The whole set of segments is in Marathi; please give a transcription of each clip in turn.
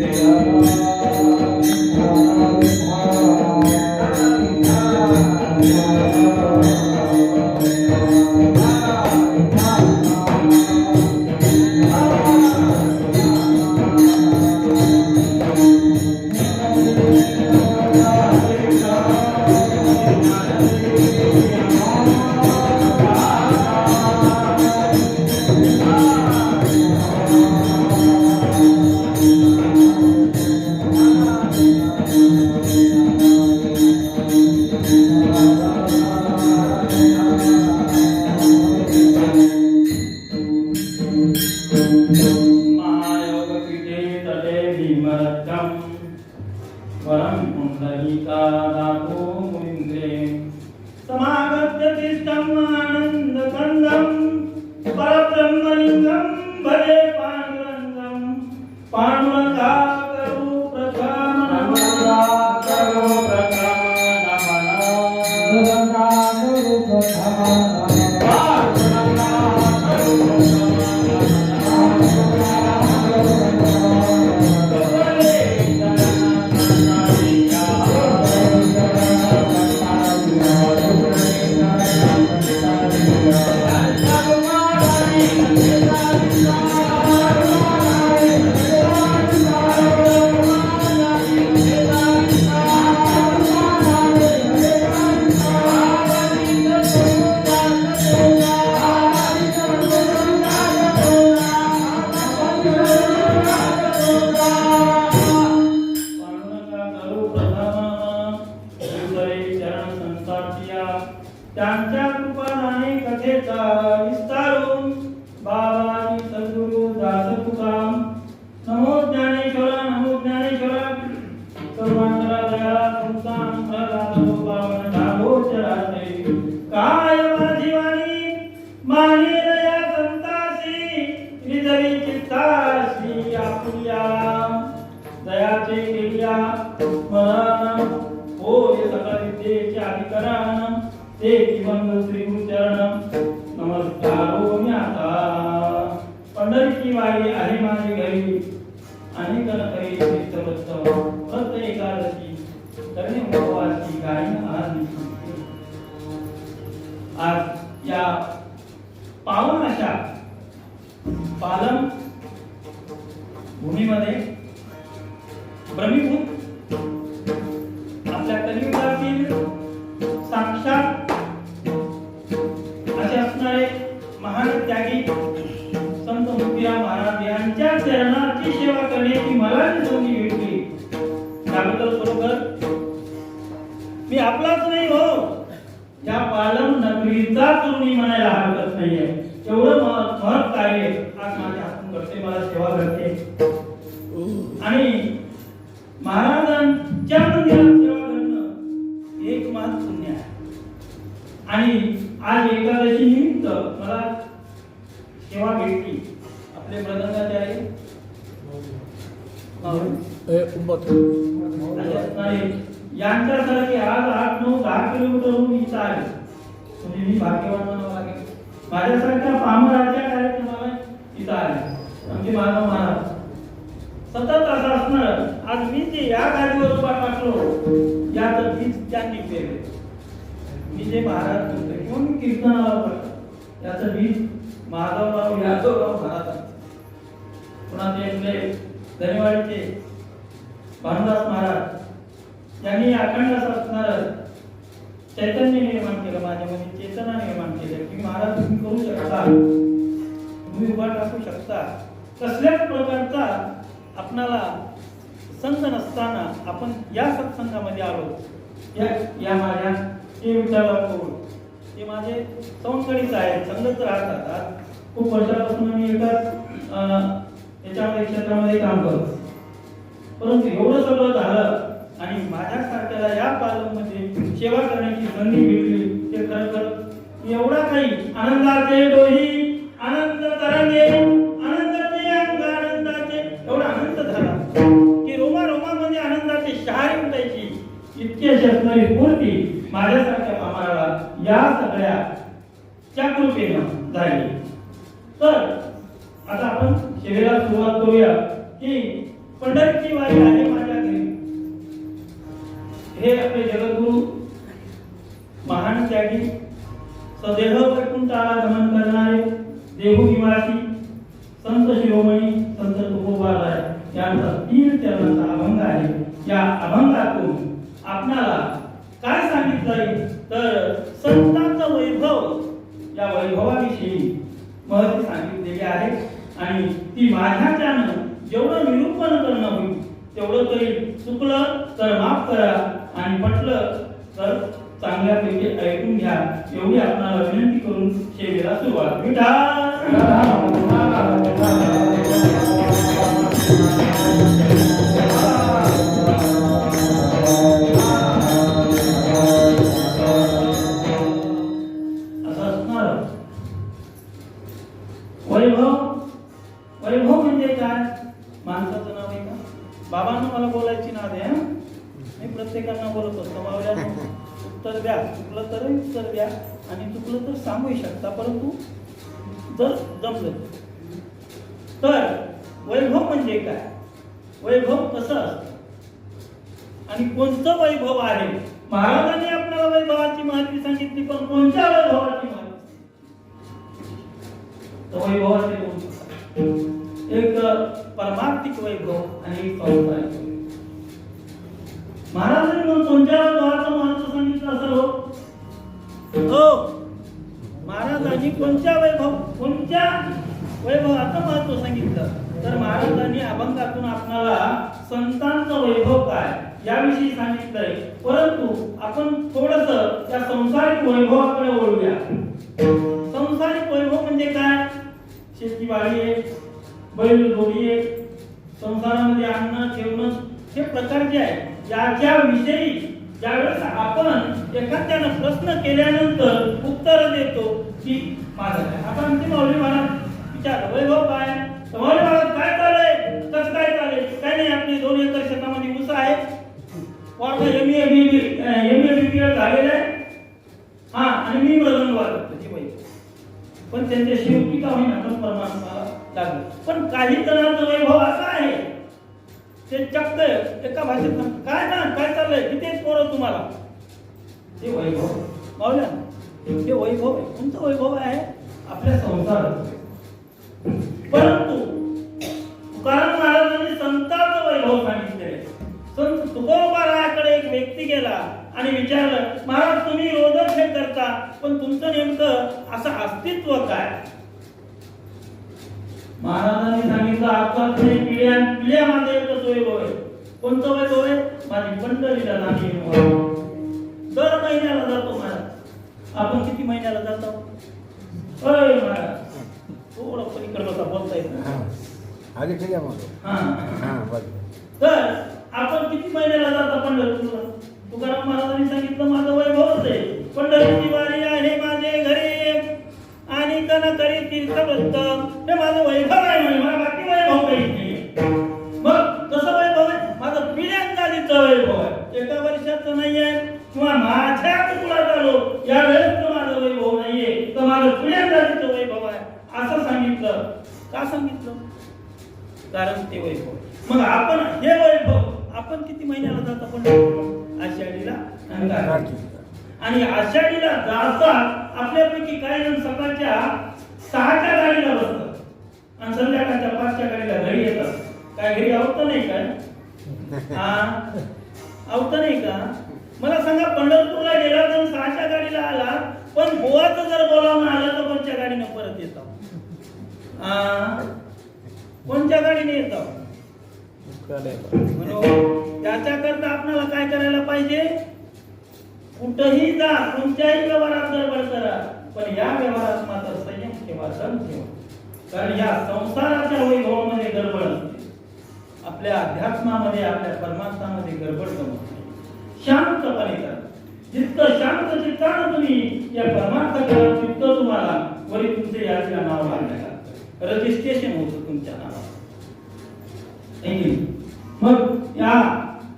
Yeah. त्यांच्या कृपाने भूमीमध्ये ब्रह्मीभूत आपल्या कलियुगातील साक्षात असे असणारे महान त्यागी संत मुक्तीराम महाराज यांच्या चरणाची सेवा करण्याची मला संधी भेटली. त्याबद्दल खरोखर मी आपलाच नाही हो. या पालम नगरीचा तुम्ही म्हणायला हरकत नाहीये. एवढं महत्त्व महत् कार्य आज माझ्या हातून करते मला सेवा करते. यांच्यासारखे आज आठ नऊ दहा किलोमीटरहून इथं आहे म्हणजे मी भाग्यवान म्हणावं लागेल माझ्यासारख्या पामराच्या कार्यक्रमाला इथं आले आमचे मानव महाराज. सतत असं असणार आज मी जे या गाडीवर उभा टाकलो या तर त्यांनी केले मी जे महाराज म्हणतो किंवा मी कीर्तनाला पडतो याचं बीज माधवराव यादवराव महाराज. पुन्हा ते आपले भानुदास महाराज यांनी अखंड असणार चैतन्य निर्माण केलं माझ्यामध्ये चेतना निर्माण केलं. की महाराज तुम्ही करू शकता. तुम्ही उभा टाकू शकता. कसल्याच प्रकारचा आपणाला संत नसताना आपण या सत्संगामध्ये आलो. या या माझ्या ते विचारांकडून ते माझे सवंगडीच आहेत संगत राहतात. खूप वर्षापासून मी एकाच अं, याच्यामध्ये क्षेत्रामध्ये काम करतो परंतु एवढं सगळं झालं आणि माझ्यासारख्याला या पालकमध्ये सेवा करण्याची संधी मिळली ते खरोखर एवढा काही आनंदाचे डोही आनंद तरंगे आनंदाचे अंग आनंदाचे एवढा आनंद झाला. की रोमा रोमामध्ये आनंदाचे शहारे उठायची इतके अशी पूर्ती माझ्यासारख्या कामाला या सगळ्या च्या कृपेनं झाली. तर आता आपण शेवेला सुरुवात करूया. पंढरीची वारी आहे माझ्या घरी हे आपले जगद्गुरु महान त्यागी सदेह वैकुंठाला गमन करणारे देहू निवासी संत शिरोमणी संत तुकोबाराय यांचा तीन चरणाचा अभंग आहे. या अभंगातून आपणाला काय सांगितलंय तर संतांचं वैभव या वैभवाविषयी महत्त्व सांगितलेले आहे. आणि ती माझ्याच्यानं जेवढं निरूपण करणं होईल तेवढं तरी चुकलं तर माफ करा आणि पटलं तर चांगल्यापैकी ऐकून घ्या. एवढी आपणाला विनंती करून सेवेला सुरुवात. असं उत्तर द्या आणि चुकलं तर सांगू शकता परंतु जर जमलं. तर वैभव म्हणजे काय? वैभव कसं असतं? आणि कोणतं वैभव आहे? महाराजांनी आपल्याला वैभवाची माहिती सांगितली पण कोणत्या वैभवाची माहिती? वैभवाचे दोन एक परमार्थिक वैभव आणि एक महाराजांनी कोणत्या वैभवाचं महत्त्व सांगितलं असेल हो? महाराजांनी कोणत्या वैभव कोणत्या वैभवाचं महत्त्व सांगितलं. तर महाराजांनी अभंगातून आपणाला संतांचं वैभव काय याविषयी सांगितलंय. परंतु आपण थोडस त्या संसारिक वैभवाकडे ओळूया संसारिक वैभव म्हणजे काय? शेतीवाडी आहे बैल जोडी आहे संसारामध्ये अन्न ठेवणं हे प्रकार जे आहे. याच्या विषयी ज्यावेळेस आपण एखाद्यानं प्रश्न केल्यानंतर उत्तर देतो की माझं काय? आता आमचे माऊली महाराज विचार वैभव काय? तर माऊली महाराज काय चाललंय? कसं काय चालय काय नाही आपली दोन एकर शेतामध्ये ऊस आहे. वाटतं M A B M A बी झालेलं आहे. हा आणि मी मृदंग वाजवतो जी बाई पण त्यांच्या शेवटी का होईना पण परमात्माला लागलं. पण काही जणांचं वैभव असा आहे. ते चक्क एका भाषेत म्हणतात, काय ना काय चाललंय किती तुम्हाला? ते वैभव. मावल्या ते वैभव आहे. कोणतं वैभव आहे? आपल्या संसारात. परंतु तुकाराम महाराजांनी संतांचं वैभव सांगितले संत तुकोबाराकडे एक व्यक्ती गेला आणि विचारलं महाराज तुम्ही रोजच हे करता पण तुमचं नेमकं असं अस्तित्व काय? महाराजांनी सांगितलं आता पिढ्या पिढ्या माझं एकच वैभव आहे. कोणतं वैभव आहे? माझी पंढरीला जाणे दर महिन्याला जातो महाराज. आपण किती महिन्याला जातो? अय महाराज. थोडं पलीकडे बोलता येत नाही. हां ठीक आहे मग. हा. तर आपण किती महिन्याला जाता पंढरपूरला? तुकाराम महाराजांनी सांगितलं माझं वैभवच आहे. पंढरीची वारी आहे माझे घरी. आणि कन करी तीर्थवृत्त हे माझं वैभव वैभव आहे एका वर्षाचं नाहीये किंवा माझ्या कुटुंबात आलो या वेळेस माझं वैभव नाहीये तर माझं पिढ्यांचा वैभव आहे असं सांगितलं. का सांगितलं? कारण ते वैभव मग आपण हे वैभव आपण किती महिन्याला जात आपण? आषाढीला आणि आषाढीला जातात आपल्यापैकी काही जण सकाळच्या सहाच्या गाडीला बसतात. आणि संध्याकाळच्या पाचच्या गाडीला घरी येतात. काय घरी आवडत नाही काय? हा. आवडतं नाही का? मला सांगा पंढरपूरला गेला तर सहाच्या गाडीला आला पण गोवाचं जर बोलावून आलं तर कोणत्या गाडीनं परत येतो? कोणत्या गाडीने येतो? त्याच्या त्याच्याकरता आपल्याला काय करायला पाहिजे? कुठंही जा कोणत्याही व्यवहारात गडबड करा पण या व्यवहारात मात्र संयम ठेवा ठेवा. कारण या संसाराच्या वैभवामध्ये गडबड असते. आपल्या अध्यात्मामध्ये आपल्या परमात्मामध्ये गडबड जमत शांतपणे करा. जितकं शांत चित्तानं तुम्ही या परमार्थाकडे तितकं तुम्हाला वरी तुमचे याच्या नाव लागण्याला रजिस्ट्रेशन होतं तुमच्या नावावर. मग या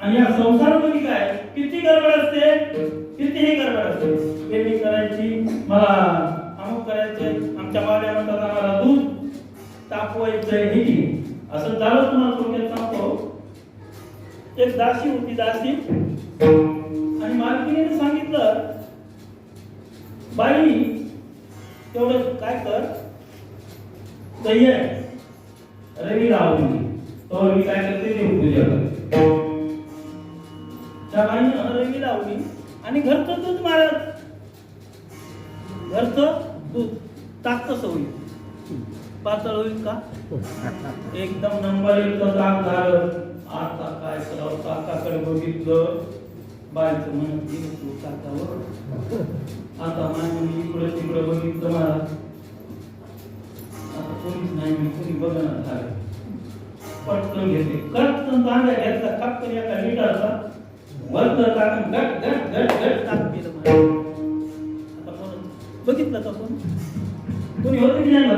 आणि या संसारामध्ये म्हणजे काय? किती गडबड असते? कितीही गडबड असते. पेरणी करायची मला अमुक करायचंय. आमच्या मावल्या म्हणतात आम्हाला दूध तापवायचंय हे असं झालं तुम्हाला थोडक्यात सांगतो. एक दासी होती दासी. आणि मालकिनीने सांगितलं बाई तेवढं काय कर? दही आहे. रवी लावून तो मी काय करते देव पूजा करते त्या बाईनं रवी लावली आणि घरचं दूध मारत घरचं दूध? ताक सवयी पातळ होईल का? एकदम नंबर एकचं ताक झालं. आता काय करावं? ताकाकडे बघितलं. बाईचं म्हणत गेलं तू ताकावर आता माय इकडं तिकडं बघितलं मला. आता कोणीच नाही मी कोणी बघणार झालं. पटकन घेते. कटकन तांब्या घेतला. टपकन एका लिटरचा वरत टाकून गट गट गट गट मला. आता बघितलं का कोण? कोणी होतं की नाही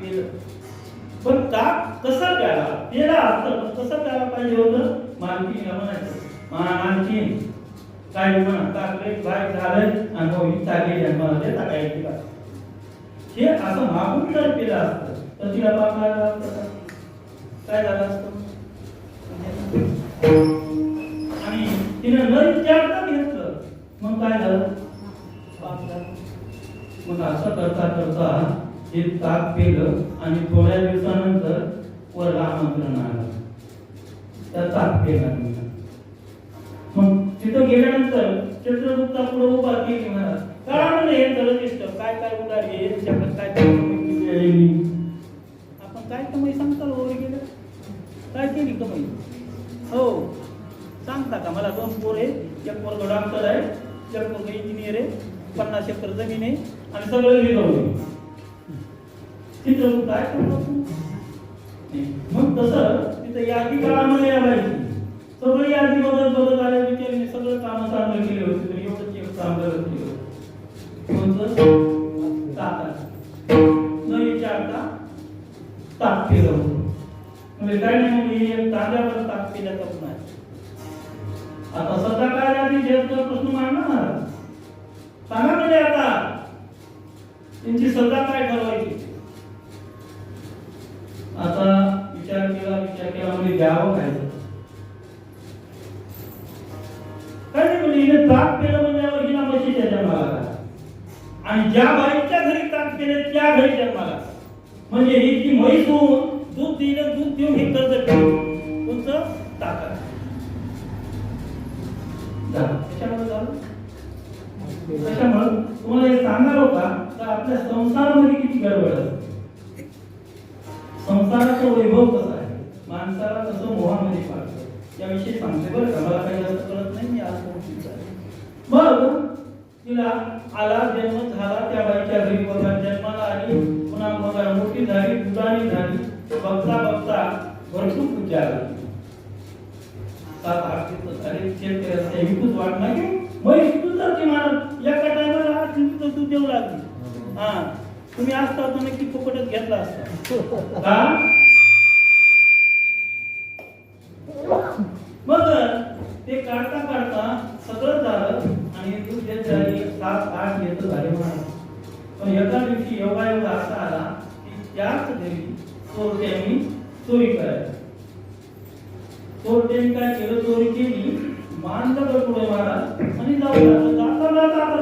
पण का? कसं प्याला पेला असतं पण कसं प्यायला पाहिजे होतं? मानकी म्हणायचं. मा मालकी काय म्हणा ताक लई बाय झालं आणि हो चालली आहे मला देता काय तिला हे असं मागून जर केलं असतं तर तिला पाप लागला असतं काय झालं असतं? आणि तिने न विचारता घेतलं मग काय झालं? पाप झालं. मग असं करता करता हे ताक केलं आणि थोड्या दिवसानंतर वर आमंत्रण आलं. त्या ताक केला मग तिथं गेल्यानंतर चित्रगुप्ता पुढे उभा केली महाराज काय म्हणलं हे जलदिष्ट काय काय उदार हे याच्याकडे काय काय आपण काय कमाई सांगता हो वगैरे गेलं? काय केली कमाई? हो. सांगता का? मला दोन पोर आहे एक पोरग डॉक्टर आहे एक पोरग इंजिनियर आहे पन्नास एकर जमीन आहे आणि सगळं लिहिलं तिथं काय करतो मग तसं तिथं यादी काळामध्ये यावायची सगळं यादी बदल बदल आल्या विचारणे सगळं काम चांगलं केले होते तर एवढंच एक चांगलं केलं कोणतं ताकात न विचारता ताक केलं होतं. म्हणजे काय नाही म्हणजे ही एक तांब्यावर ताक पिल्याचा गुन्हा आहे आता सध्या काय आधी जेवढा प्रश्न मांडणार? सांगा म्हणजे आता. त्यांची सजा काय ठरवायची? आता विचार केला विचार केला म्हणजे द्यावं काय? काय नाही म्हणजे हिने केलं म्हणजे हिला म्हशी जन्माला आणि ज्या बाईच्या घरी ताप केले त्या घरी जन्माला म्हणजे ही ती म्हैस होऊन दूध दिलं दूध देऊन हे कर्ज केलं तुमचं ताकद त्याच्यामुळे तुम्हाला हे सांगणार होता तर आपल्या संसारामध्ये किती गडबड असते संसाराचं वैभव कसं आहे. माणसाला कसं मोहामध्ये पाडतं याविषयी सांगते बरं का. मला काही जास्त कळत नाही मी आज मग तिला आला जन्म झाला त्या बाईच्या घरी बघा जन्माला आली पुन्हा बघा मोठी झाली दुधाने झाली. बघता बघता भरपूर पूजा झाली सात आठ दिवस झाले चेक करायचं एकूच वाट नाही. मग तू जाते की मला एका टायमाला आठ लिटर दूध देऊ लागली. हा. तुम्ही असता तर नक्की फुकटच घेतला असता. मग ते काढता काढता सगळं झालं आणि दूध देत झाली सात आठ येत झाले म्हणा पण एका दिवशी एवढा एवढा असा आला की त्याच घरी चोरट्यांनी चोरी करायची चोरट्यांनी काय केलं? चोरी केली. दगड पुढे मारा आणि जाऊ. जाता जाता आता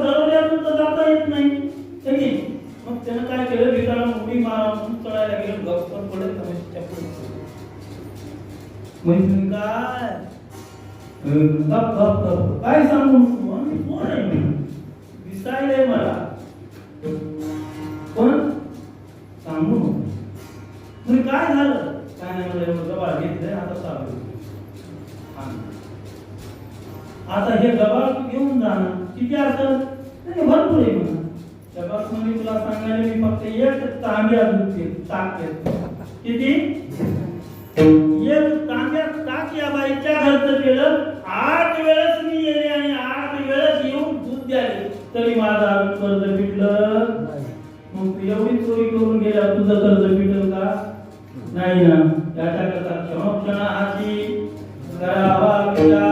म्हणजे काय गप गप गप काय सांगू? आम्ही कोण आहे दिसायलंय मला. पण सांगू नको. म्हणजे काय झालं? काय नाही मला एवढं गबाळ घेतलंय आता चालू आता हे गबाळ घेऊन जा ना किती असेल नाही, भरपूर आहे म्हणा. त्या म्हणजे तुला सांगायला मी फक्त एक तांब्या अजून ताक किती? एक या बाईच्या घरचं केलं. आठ वेळेस मी येणे आणि आठ वेळेस येऊन दूध द्याले तरी माझा कर्ज फिटलं मग तू एवढी चोरी करून गेल्या तुझं कर्ज फिटल का? नाही ना. याच्याकरता क्षणोक्षणाची करावा विचार करावा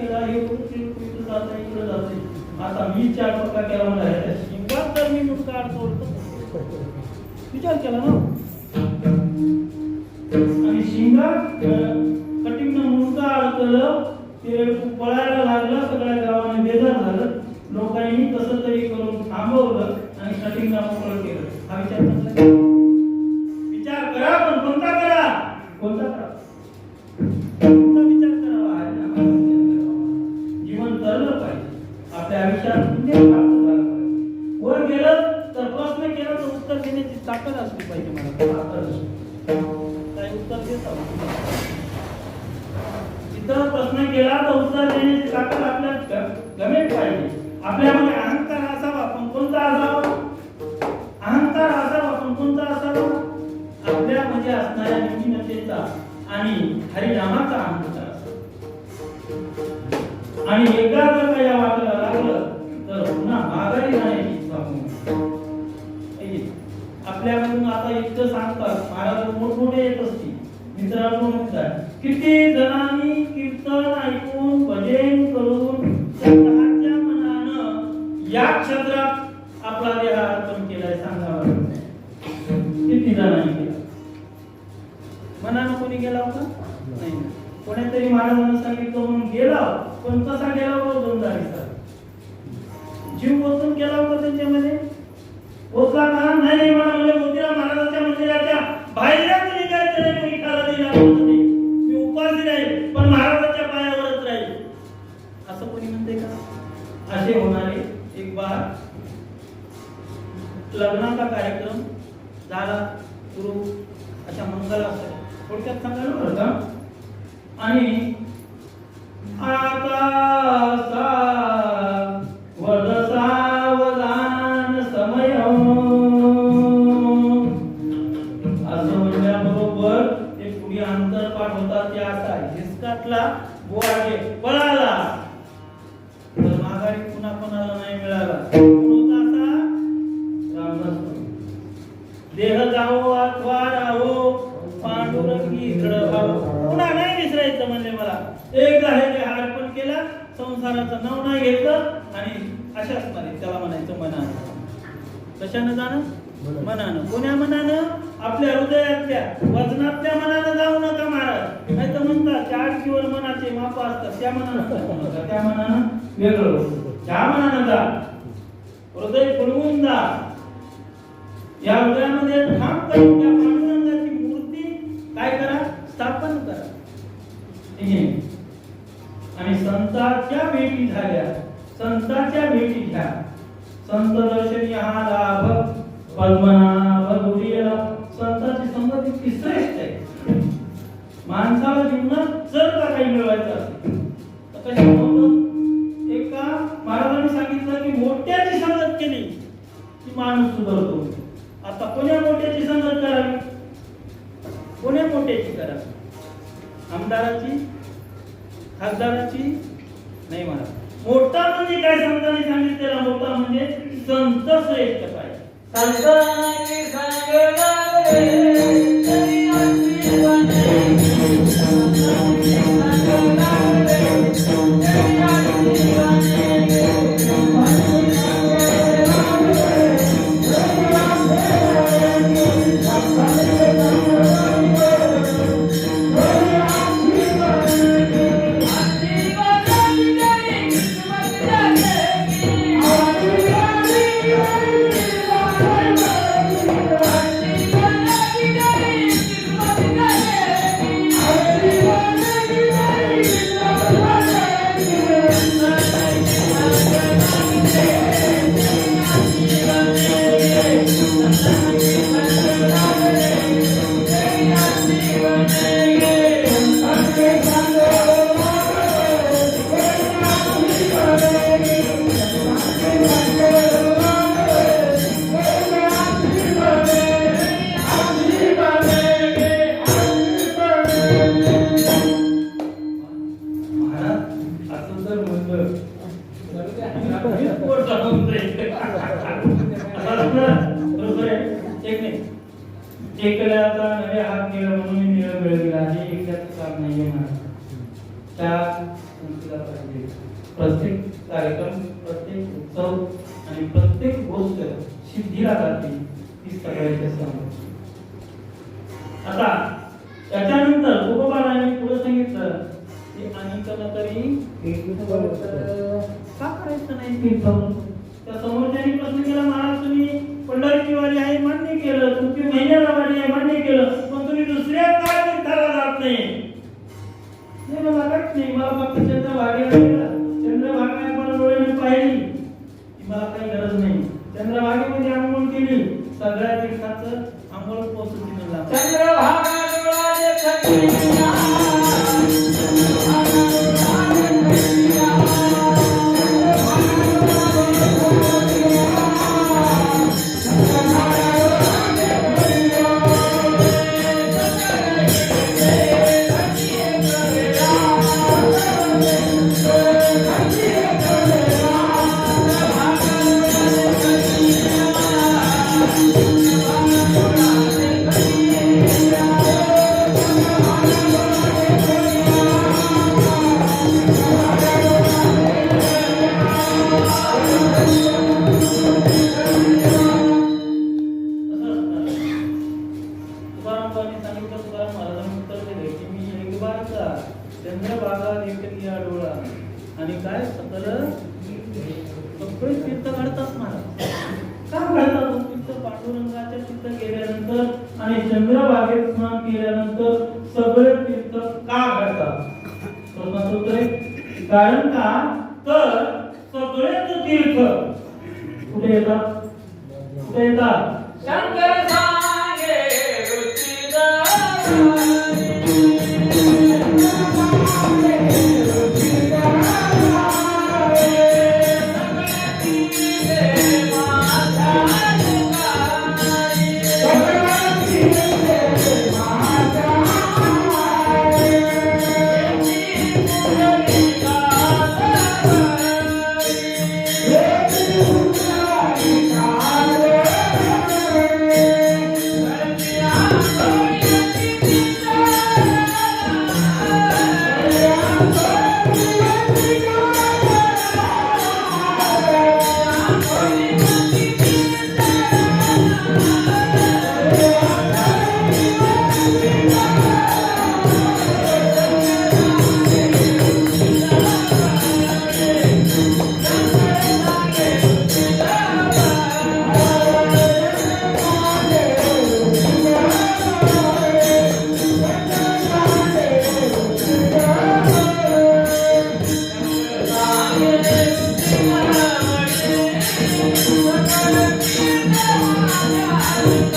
केला हे वृत्ती इकडे जात इकडे जाते आता मी चार पक्का केला मला ह्याच्या तर मी मुलगा तोडतो विचार केला ना? आणि शिंगात कटिंग मुलगा अडकलं ते पळायला लागलं सगळ्या गावाने बेजार झालं. लोकांनी कसं तरी करून थांबवलं आणि कटिंगला मोकळं केलं. हा विचार हृदयामध्ये असणाऱ्या नीतिमत्तेचा आणि हरिनामाचा अहंकार असावा आणि एकदा जर का या वाटेला लागलं तर पुन्हा माघारी जाण्याची इच्छा आपल्याकडून आता इतकं सांगतात महाराज मोठमोठे येत असतील मित्रांनो म्हणतात किती जणांनी कीर्तन ऐकून भजन करून स्वतःच्या मनानं या क्षेत्रात त्यांनी महाराजांना सांगितलं म्हणून गेला पण कसा गेला होता दोन दिवसात जीव ओतून गेला होता त्यांच्यामध्ये? ओतला का नाही म्हणाले मोतीराम महाराजांच्या मंदिराच्या बाहेरच निघायचं नाही मी खाला दिला मी उपाशी राहील पण महाराजांच्या पायावरच राहील. असं कोणी म्हणते का? असे होणारे एक बार लग्नाचा कार्यक्रम झाला गुरु अशा मंगल असतात थोडक्यात सांगायला बरं का? आणि बरोबर सावधान समय हो. असं ते पुढे अंतर पाठवतात ते असा हिसकातला बोवाडे पळाला. मला एकदा हे जे अर्पण केला संसाराचं नाव नाही घेतलं आणि अशाच मध्ये त्याला म्हणायचं मनानं. कशानं जाणं? मनानं. कोण्या मनानं? आपल्या हृदयातल्या वजनातल्या मनानं जाऊ नका महाराज. नाही तर म्हणतात चाळीवर मनाचे माप असतात त्या मनानं त्या मनानं वेगळं त्या मनानं जा. हृदय खुलवून जा. या हृदयामध्ये ठाम करून संत दर्शनी हा लाभ पद्मनाभ गुरिया संतांची संगत इतकी संत श्रेष्ठ पाहिजे संत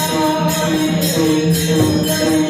Thank you.